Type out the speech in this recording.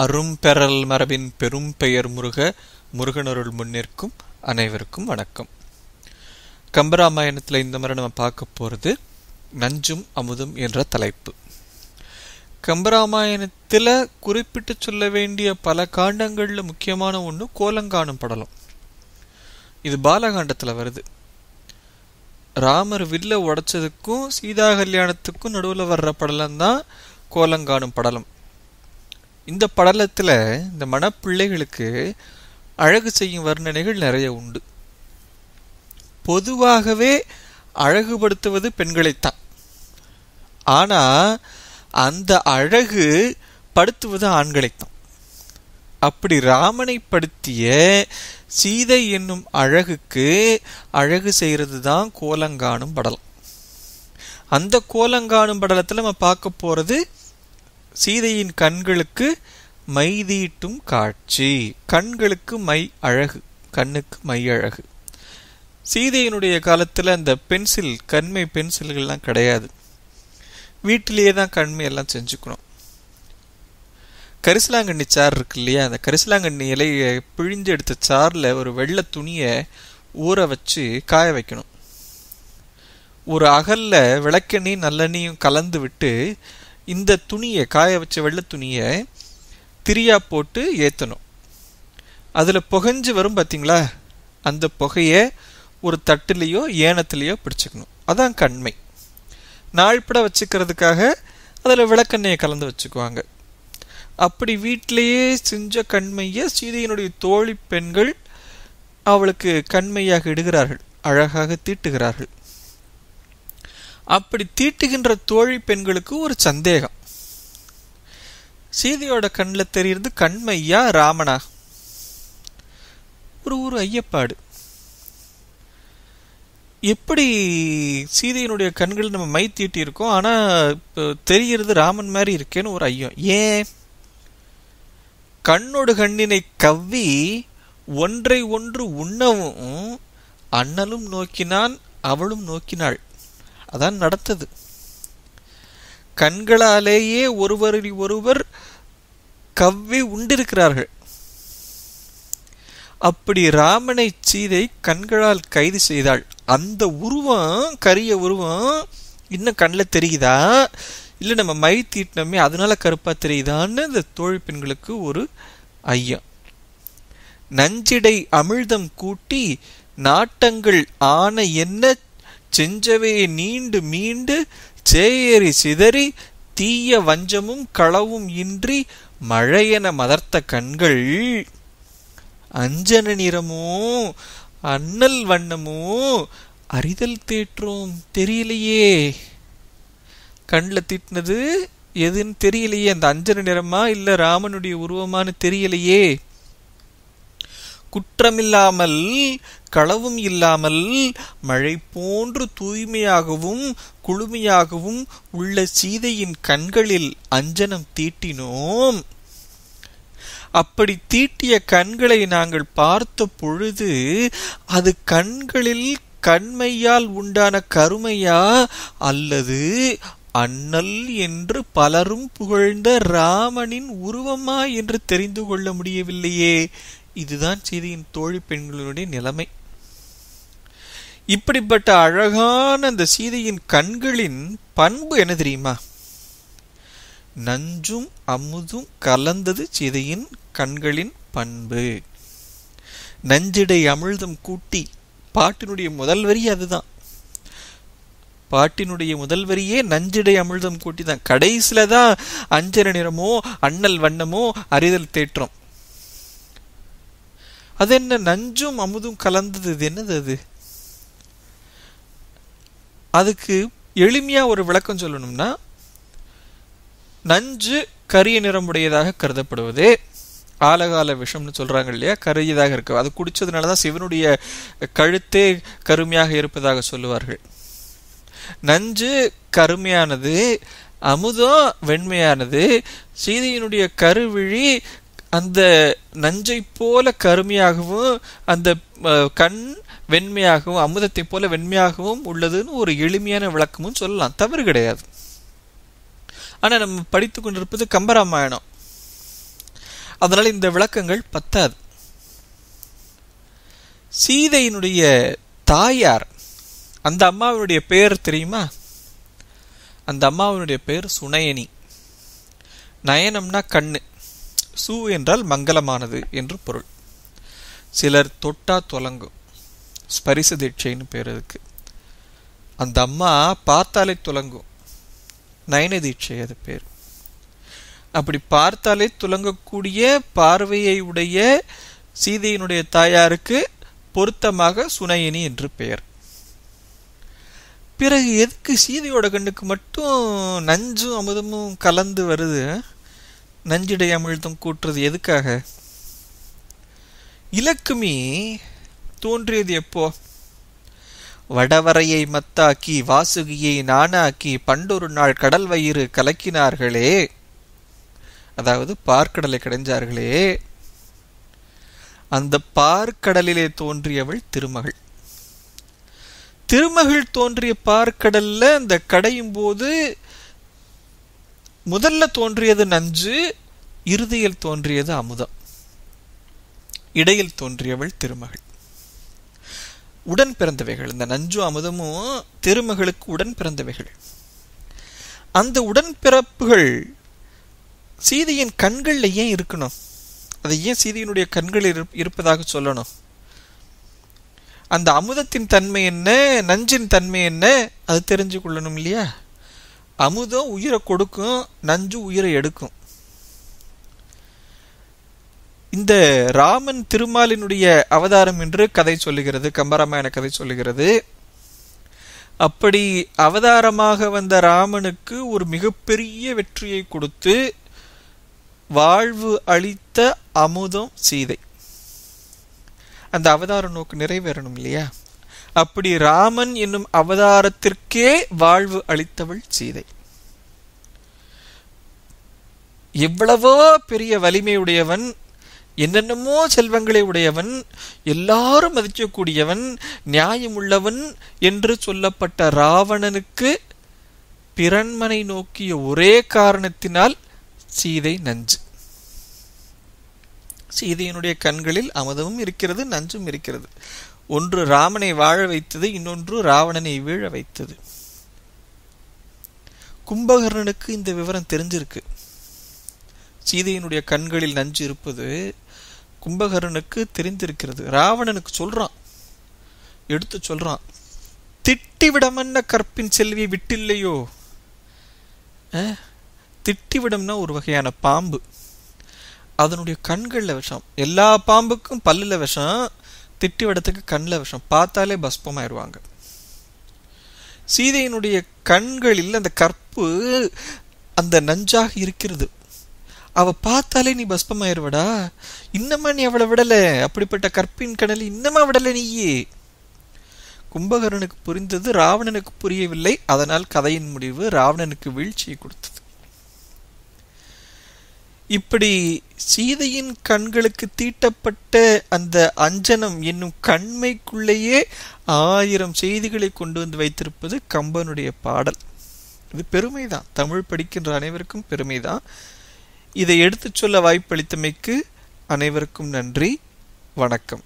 அரும்பெறல் மரபின் பெரும் பெயர் முருக முருகனருள் முன்னிற்கும் அனைவருக்கும் வணக்கம். கம்பராமாயணத்தில் இந்த முறை நம்ம பார்க்க போகிறது நஞ்சும் அமுதும் என்ற தலைப்பு. கம்பராமாயணத்தில் குறிப்பிட்டு சொல்ல வேண்டிய பல காண்டங்களில் முக்கியமான ஒன்று கோலங்காணும் படலம். இது பாலகாண்டத்தில் வருது. ராமர் வில்ல உடைச்சதுக்கும் சீதா கல்யாணத்துக்கும் நடுவில் வர்ற படலம் தான் கோலங்காணும் படலம். இந்த படலத்தில் இந்த மணப்பிள்ளைகளுக்கு அழகு செய்யும் வர்ணனைகள் நிறைய உண்டு. பொதுவாகவே அழகுபடுத்துவது பெண்களைத்தான். ஆனால் அந்த அழகு படுத்துவது ஆண்களைத்தான். அப்படி ராமனை படுத்திய சீதை என்னும் அழகுக்கு அழகு செய்கிறது தான் கோலங்காணும் படலம். அந்த கோலங்காணும் படலத்தில் நம்ம பார்க்க போகிறது சீதையின் கண்களுக்கு மைதீட்டும் காட்சி. கண்களுக்கு மை அழகு கண்ணுக்கு மை அழகு. சீதையினுடைய காலத்தில் அந்த பென்சில் கண்மை பென்சில்கள்லாம் கிடையாது. வீட்டிலேயே தான் கண்மை எல்லாம் செஞ்சுக்கணும். கரிசலாங்கண்ணி சார் இருக்கு இல்லையா அந்த கரிசலாங்கண்ணி இலையை பிழிஞ்சு எடுத்த சாரில் ஒரு வெள்ளை துணியை ஊற வச்சு காய வைக்கணும். ஒரு அகல்ல விளக்கெண்ணையும் நல்லெண்ணையும் கலந்து விட்டு இந்த துணியை காய வச்ச வெள்ளை துணியை திரியா போட்டு ஏற்றணும் அதில் புகைஞ்சு வரும் பார்த்தீங்களா அந்த புகையை ஒரு தட்டுலேயோ ஏனத்துலேயோ பிடிச்சிக்கணும். அதான் கண்மை. நாள்பட வச்சுக்கிறதுக்காக அதில் விளக்கெண்ணெயை கலந்து வச்சுக்குவாங்க. அப்படி வீட்டிலேயே செஞ்ச கண்மையை சீதையினுடைய தோழி பெண்கள் அவளுக்கு கண்மையாக இடுகிறார்கள். அழகாக தீட்டுகிறார்கள். அப்படி தீட்டுகின்ற தோழி பெண்களுக்கு ஒரு சந்தேகம். சீதையோட கண்ணில் தெரியுறது கண்மையா ராமனா. ஒரு ஒரு ஐயப்பாடு. எப்படி சீதையினுடைய கண்கள் நம்ம மை தீட்டி இருக்கோம் இப்போ தெரிகிறது ராமன் மாதிரி இருக்கேன்னு ஒரு ஐயம். ஏன்? கண்ணோடு கண்ணினை கவ்வி ஒன்றை ஒன்று உண்ணவும் அண்ணலும் நோக்கினான் அவளும் நோக்கினாள். அதான் நடத்தது. கண்களாலேயே ஒருவரை ஒருவர் கவ்வி உண்டிருக்கிறார்கள். அப்படி ராமனை சீதை கண்களால் கைது செய்தாள். அந்த உருவம் கரிய உருவம் இன்னும் கண்ணில் தெரியுதா? இல்லை நம்ம மை தீட்டினோமே அதனால கருப்பா தெரியுதான்னு இந்த தோழி பெண்களுக்கு ஒரு ஐயம். நஞ்சிடை அமிழ்தம் கூட்டி நாட்டங்கள் ஆன என்ன செஞ்சவையை நீண்டு மீண்டு சேயறி சிதறி தீய வஞ்சமும் களவும் இன்றி மழையென மதர்த்த கண்கள். அஞ்சன நிறமோ அண்ணல் வண்ணமோ அறிதல் தேற்றோம் தெரியலையே. கண்ணில் திட்டினது எதுன்னு தெரியலையே அந்த அஞ்சன நிறமா இல்ல ராமனுடைய உருவமானு தெரியலையே. குற்றமில்லாமல் களவும் இல்லாமல் மழை போன்று தூய்மையாகவும் குளுமையாகவும் உள்ள சீதையின் கண்களில் அஞ்சனம் தீட்டினோம். அப்படி தீட்டிய கண்களை நாங்கள் பார்த்த பொழுது அது கண்களில் கண்மையால் உண்டான கருமையா அல்லது அண்ணல் என்று பலரும் புகழ்ந்த ராமனின் உருவமா என்று தெரிந்து கொள்ள முடியவில்லையே? இதுதான் சீதையின் தோழி பெண்களுடைய நிலைமை. இப்படிப்பட்ட அழகான அந்த சீதையின் கண்களின் பண்பு என்ன தெரியுமா? நஞ்சும் அமுதும் கலந்தது சீதையின் கண்களின் பண்பு. நஞ்சிடை அமிழ்தம் கூட்டி பாட்டினுடைய முதல் வரி அதுதான். பாட்டினுடைய முதல் வரியே நஞ்சிடை அமிழ்தம் கூட்டி தான். கடைசியில தான் அஞ்சன நிறமோ அண்ணல் வண்ணமோ அறிதல் தேற்றம். அது என்ன நஞ்சும் அமுதும் கலந்தது இது என்னது அது? அதுக்கு எளிமையாக ஒரு விளக்கம் சொல்லணும்னா நஞ்சு கரிய நிறமுடையதாக கருதப்படுவது ஆலகால விஷம்னு சொல்றாங்க இல்லையா கரியதாக இருக்கு. அது குடிச்சதுனாலதான் சிவனுடைய கழுத்தே கருமையாக இருப்பதாக சொல்லுவார்கள். நஞ்சு கருமையானது அமுதம் வெண்மையானது சீதையினுடைய கருவிழி அந்த நஞ்சை போல கருமையாகவும் அந்த கண் வெண்மையாகவும் அமுதத்தை போல வெண்மையாகவும் உள்ளதுன்னு ஒரு எளிமையான விளக்கமும் சொல்லலாம். தவறு கிடையாது. ஆனால் நம்ம படித்து கொண்டிருப்பது கம்பராமாயணம். அதனால் இந்த விளக்கங்கள் பத்தாது. சீதையினுடைய தாயார் அந்த அம்மாவினுடைய பெயர் தெரியுமா? அந்த அம்மாவினுடைய பெயர் சுனயனி நயனம்னா கண்ணு. சு என்றால் மங்களமானது என்று பொருள். சிலர் தொட்டா தொலங்கும். ஸ்பரிச தீட்சைன்னு பேர் அதுக்கு. அந்த அம்மா பார்த்தாலே துலங்கும். நயன தீட்சை அது பேர். அப்படி பார்த்தாலே துலங்கக்கூடிய பார்வையை உடைய சீதையினுடைய தாயாருக்கு பொருத்தமாக சுனையினி என்று பெயர். பிறகு எதுக்கு சீதையோட கண்ணுக்கு மட்டும் நஞ்சும் அமுதமும் கலந்து வருது? நஞ்சிடை அமிழ்தம் கூட்டுறது எதுக்காக? இலக்குமி தோன்றியது எப்போ? வடவரையை மத்தாக்கி வாசுகியை நானாக்கி பண்டொரு நாள் கடல் வயிறு கலக்கினார்களே. அதாவது பார்க்கடலை கடைஞ்சார்களே. அந்த பார்க்கடலிலே தோன்றியவள் திருமகள். திருமகள் தோன்றிய பார்க்கடல்ல அந்த கடையும் போது முதல்ல தோன்றியது நஞ்சு இறுதியில் தோன்றியது அமுதம். இடையில் தோன்றியவள் திருமகள். உடன் பிறந்தவைகள். இந்த நஞ்சும் அமுதமும் திருமகளுக்கு உடன் பிறந்தவைகள். அந்த உடன்பிறப்புகள் சீதையின் கண்கள்ல ஏன் இருக்கணும்? அதை ஏன் சீதையினுடைய கண்களில் இருப்பதாக சொல்லணும்? அந்த அமுதத்தின் தன்மை என்ன? நஞ்சின் தன்மை என்ன? அது தெரிஞ்சு கொள்ளணும் இல்லையா? அமுதம் உயிரை கொடுக்கும் நஞ்சு உயிரை எடுக்கும். இந்த ராமன் திருமாலினுடைய அவதாரம் என்று கதை சொல்லுகிறது கம்பராமாயண கதை சொல்லுகிறது. அப்படி அவதாரமாக வந்த ராமனுக்கு ஒரு மிகப்பெரிய வெற்றியை கொடுத்து வாழ்வு அளித்த அமுதம் சீதை. அந்த அவதார நோக்கு நிறைவேறணும் இல்லையா? அப்படி ராமன் என்னும் அவதாரத்திற்கே வாழ்வு அளித்தவள் சீதை. எவ்வளவோ பெரிய வலிமையுடையவன் என்னென்னமோ செல்வங்களை உடையவன் எல்லாரும் மதிக்கக்கூடியவன் நியாயமுள்ளவன் என்று சொல்லப்பட்ட ராவணனுக்கு பிறன்மனை நோக்கிய ஒரே காரணத்தினால் சீதை நஞ்சு. சீதையினுடைய கண்களில் அமுதமும் இருக்கிறது நஞ்சும் இருக்கிறது. ஒன்று ராமனை வாழ வைத்தது இன்னொன்று ராவணனை வீழ வைத்தது. கும்பகர்ணனுக்கு இந்த விவரம் தெரிஞ்சிருக்கு. சீதையினுடைய கண்களில் நஞ்சு இருப்பது கும்பகர்ணனுக்கு தெரிந்திருக்கிறது. ராவணனுக்கு சொல்றான். எடுத்து சொல்றான். திட்டிவிடமன்ன கற்பின் செல்வி விட்டில்லையோ? திட்டிவிடம்னா ஒரு வகையான பாம்பு. அதனுடைய கண்களில் விஷம். எல்லா பாம்புக்கும் பல்லில் விஷம். திட்டிவிடத்துக்கு கண்ணில் விஷம். பார்த்தாலே பஸ்பமாயிருவாங்க. சீதையினுடைய கண்களில் அந்த கற்பு அந்த நஞ்சாக இருக்கிறது. அவ பார்த்தாலே நீ பஸ்பமாயிருவடா? இன்னமா நீ அவளை விடலை? அப்படிப்பட்ட கற்பின் கணல் இன்னமா விடலை நீயே? கும்பகரனுக்கு புரிந்தது ராவணனுக்கு புரியவில்லை. அதனால் கதையின் முடிவு ராவணனுக்கு வீழ்ச்சியை கொடுத்தது. இப்படி சீதையின் கண்களுக்கு தீட்டப்பட்ட அந்த அஞ்சனம் என்னும் கண்மைக்குள்ளேயே ஆயிரம் செய்திகளை கொண்டு வந்து வைத்திருப்பது கம்பனுடைய பாடல். இது பெருமைதான். தமிழ் படிக்கின்ற அனைவருக்கும் பெருமைதான். இதை எடுத்துச் சொல்ல வாய்ப்பளித்தமைக்கு அனைவருக்கும் நன்றி. வணக்கம்.